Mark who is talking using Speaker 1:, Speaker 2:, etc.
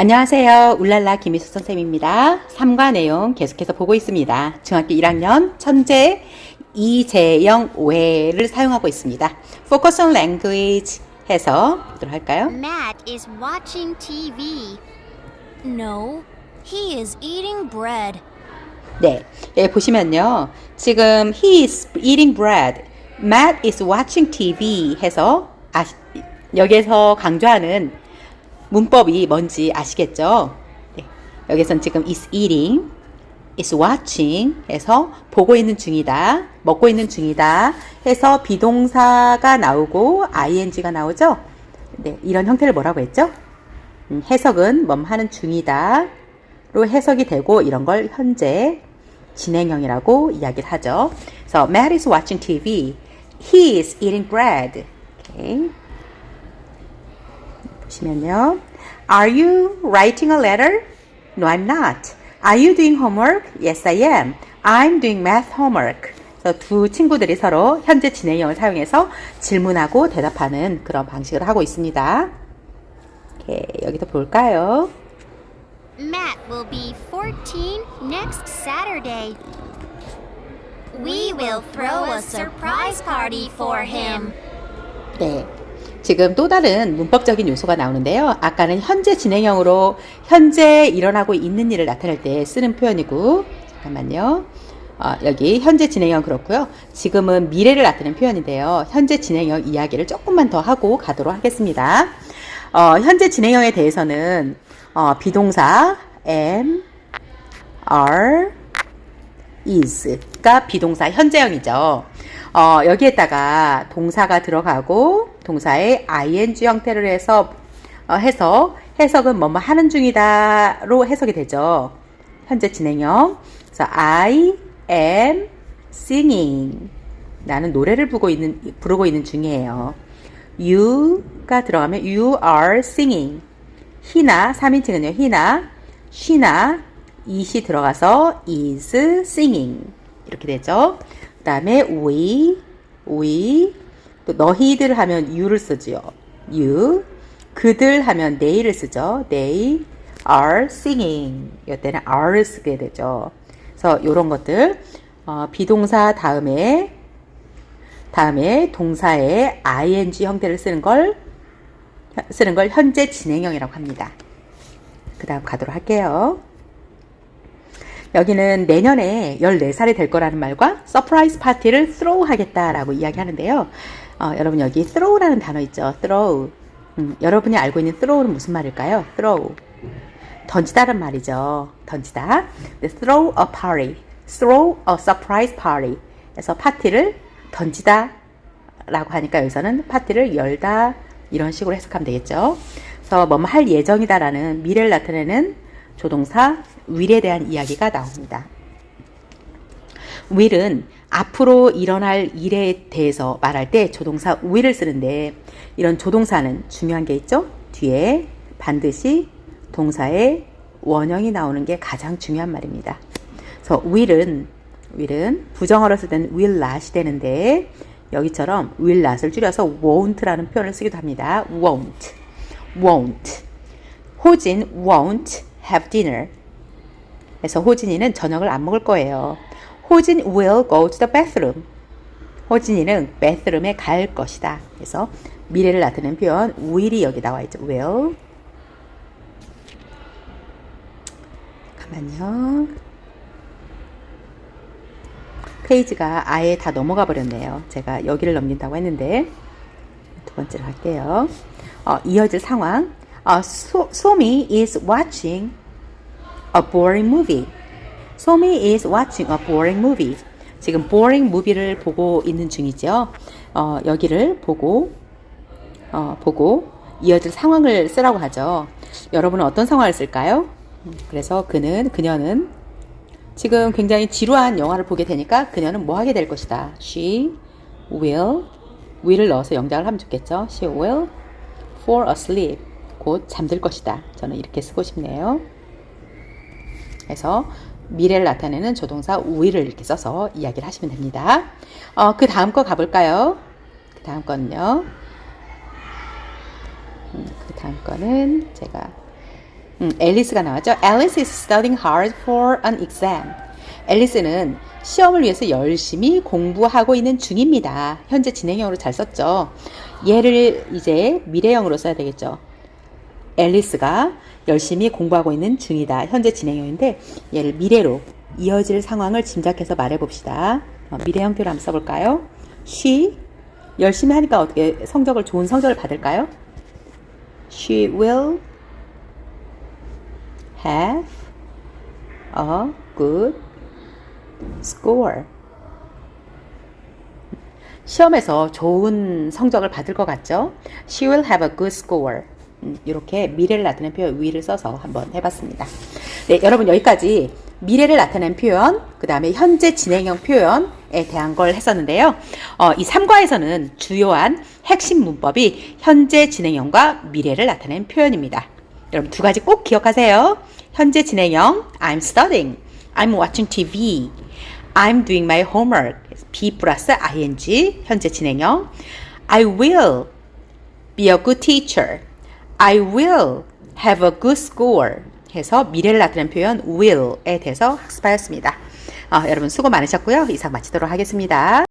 Speaker 1: 안녕하세요. 울랄라 김희수 선생님입니다. 3과 내용 계속해서 보고 있습니다. 중학교 1학년 천재 이재영 오해를 사용하고 있습니다. Focus on language 해서 보도록 할까요?
Speaker 2: Matt is watching TV. No, he is eating bread.
Speaker 1: 네. 여기 보시면요. 지금 he is eating bread. Matt is watching TV 해서 아, 여기에서 강조하는 문법이 뭔지 아시겠죠? 네. 여기선 지금 is eating, is watching 해서 보고 있는 중이다, 먹고 있는 중이다 해서 비동사가 나오고 ing가 나오죠? 네, 이런 형태를 뭐라고 했죠? 음, 해석은 뭐 하는 중이다 로 해석이 되고 이런 걸 현재 진행형이라고 이야기를 하죠. 그래서 Matt is watching TV. He is eating bread. Okay. 보시면요. Are you writing a letter? No, I'm not. Are you doing homework? Yes, I am. I'm doing math homework. 두 친구들이 서로 현재 진행형을 사용해서 질문하고 대답하는 그런 방식을 하고 있습니다. 오케이, 여기도 볼까요?
Speaker 2: Matt will be 14 next Saturday. We will throw a surprise party for him.
Speaker 1: 네. 지금 또 다른 문법적인 요소가 나오는데요. 아까는 현재 진행형으로 현재 일어나고 있는 일을 나타낼 때 쓰는 표현이고, 잠깐만요. 어, 여기 현재 진행형 그렇고요. 지금은 미래를 나타내는 표현인데요. 현재 진행형 이야기를 조금만 더 하고 가도록 하겠습니다. 어, 현재 진행형에 대해서는 어, 비동사 am, are, is가 비동사 현재형이죠. 어, 여기에다가 동사가 들어가고 동사의 ing 형태를 해서 어, 해서 해석은 뭐뭐 하는 중이다로 해석이 되죠. 현재 진행형. 그래서 I am singing. 나는 노래를 부르고 있는 부르고 있는 중이에요. you가 들어가면 you are singing. he나 3인칭은요. he나 she나 it이 들어가서 is singing. 이렇게 되죠. 그 다음에 we, we, 또 너희들 하면 you를 쓰지요. you. 그들 하면 they를 쓰죠. they are singing. 이때는 are를 쓰게 되죠. 그래서 이런 것들 어, 비동사 다음에 다음에 동사의 ing 형태를 쓰는 걸 쓰는 걸 현재 진행형이라고 합니다. 그 다음 가도록 할게요. 여기는 내년에 14살이 될 거라는 말과 서프라이즈 파티를 throw 하겠다라고 이야기하는데요. 어, 여러분 여기 throw라는 단어 있죠. throw. 음, 여러분이 알고 있는 throw는 무슨 말일까요? throw. 던지다란 말이죠. 던지다. throw a party. throw a surprise party. 그래서 파티를 던지다 라고 하니까 여기서는 파티를 열다 이런 식으로 해석하면 되겠죠. 그래서 뭐뭐 할 예정이다라는 미래를 나타내는 조동사 will에 대한 이야기가 나옵니다. will은 앞으로 일어날 일에 대해서 말할 때 조동사 will을 쓰는데 이런 조동사는 중요한 게 있죠. 뒤에 반드시 동사의 원형이 나오는 게 가장 중요한 말입니다. 그래서 will은 will은 부정어로 쓸 때는 will not이 되는데 여기처럼 will not을 줄여서 won't라는 표현을 쓰기도 합니다. won't, won't. 호진 won't have dinner. 그래서 호진이는 저녁을 안 먹을 거예요. 호진 will go to the bathroom. 호진이는 bathroom에 갈 것이다. 그래서 미래를 나타내는 표현 will이 여기 나와 있죠. will. 잠깐만요. 페이지가 아예 다 넘어가 버렸네요. 제가 여기를 넘긴다고 했는데 두 번째로 할게요. 어, 이어질 상황. 어, 소미 is watching a boring movie. 소미 is watching a boring movie. 지금 boring movie를 보고 있는 중이죠. 어, 여기를 보고 어, 보고 이어질 상황을 쓰라고 하죠. 여러분은 어떤 상황을 쓸까요? 음, 그래서 그는 그녀는 지금 굉장히 지루한 영화를 보게 되니까 그녀는 뭐 하게 될 것이다. She will will을 넣어서 영작을 하면 좋겠죠. She will fall asleep. 곧 잠들 것이다. 저는 이렇게 쓰고 싶네요. 그래서 미래를 나타내는 조동사 will을 이렇게 써서 이야기를 하시면 됩니다. 어, 그 다음 거 가볼까요? 그 다음 거는요. 음, 그 다음 거는 제가 음, 앨리스가 나왔죠. Alice is studying hard for an exam. 앨리스는 시험을 위해서 열심히 공부하고 있는 중입니다. 현재 진행형으로 잘 썼죠. 얘를 이제 미래형으로 써야 되겠죠. 앨리스가 열심히 공부하고 있는 중이다. 현재 진행형인데 얘를 미래로 이어질 상황을 짐작해서 말해봅시다. 어, 미래 형태로 한번 써볼까요? She 열심히 하니까 어떻게 성적을 좋은 성적을 받을까요? She will have a good score. 시험에서 좋은 성적을 받을 것 같죠? She will have a good score. 음, 이렇게 미래를 나타내는 표현 will을 써서 한번 해봤습니다. 네, 여러분 여기까지 미래를 나타내는 표현, 그 다음에 현재 진행형 표현에 대한 걸 했었는데요. 어, 이 3과에서는 주요한 핵심 문법이 현재 진행형과 미래를 나타내는 표현입니다. 여러분 두 가지 꼭 기억하세요. 현재 진행형 I'm studying, I'm watching TV, I'm doing my homework. be 플러스 ing 현재 진행형 I will be a good teacher. I will have a good score. 해서 미래를 나타내는 표현 will에 대해서 학습하였습니다. 어, 여러분 수고 많으셨고요. 이상 마치도록 하겠습니다.